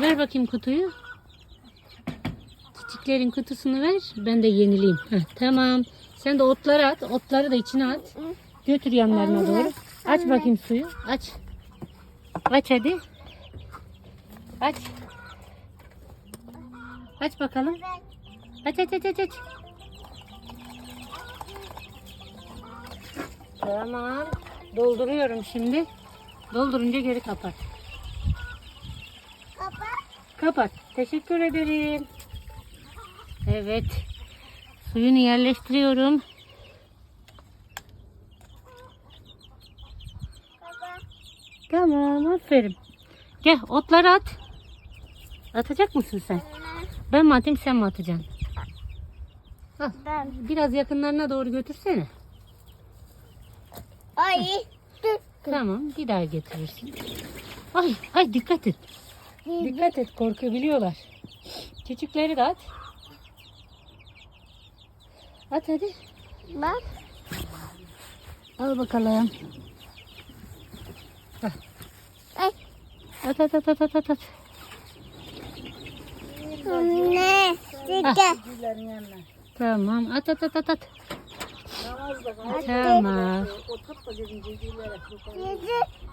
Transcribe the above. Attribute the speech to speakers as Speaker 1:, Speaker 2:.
Speaker 1: Ver bakayım kutuyu. Çiçeklerin kutusunu ver. Ben de yenileyim. Heh, tamam. Sen de otları at. Otları da içine at. Götür yanlarına doğru. Aç bakayım suyu. Aç. Aç hadi. Aç. Aç bakalım. Aç aç aç aç aç. Tamam. Dolduruyorum şimdi. Doldurunca geri kapat. Kapat. Teşekkür ederim. Evet. Suyunu yerleştiriyorum.
Speaker 2: Baba.
Speaker 1: Tamam aferin. Gel otları at. Atacak mısın sen? Ben mi atayım sen mi atacaksın? Al.
Speaker 2: Ben.
Speaker 1: Biraz yakınlarına doğru götürsene.
Speaker 2: Ay.
Speaker 1: Tamam bir daha getirirsin. Ay ay dikkat et. Dikkat et korkabiliyorlar. Küçükleri de at. At hadi.
Speaker 2: Bak.
Speaker 1: Al bakalım.
Speaker 2: Ay.
Speaker 1: At at at at at at. at.
Speaker 2: Anne. Dikkat.
Speaker 1: Tamam at at at at at. Tamam.
Speaker 2: Yedi.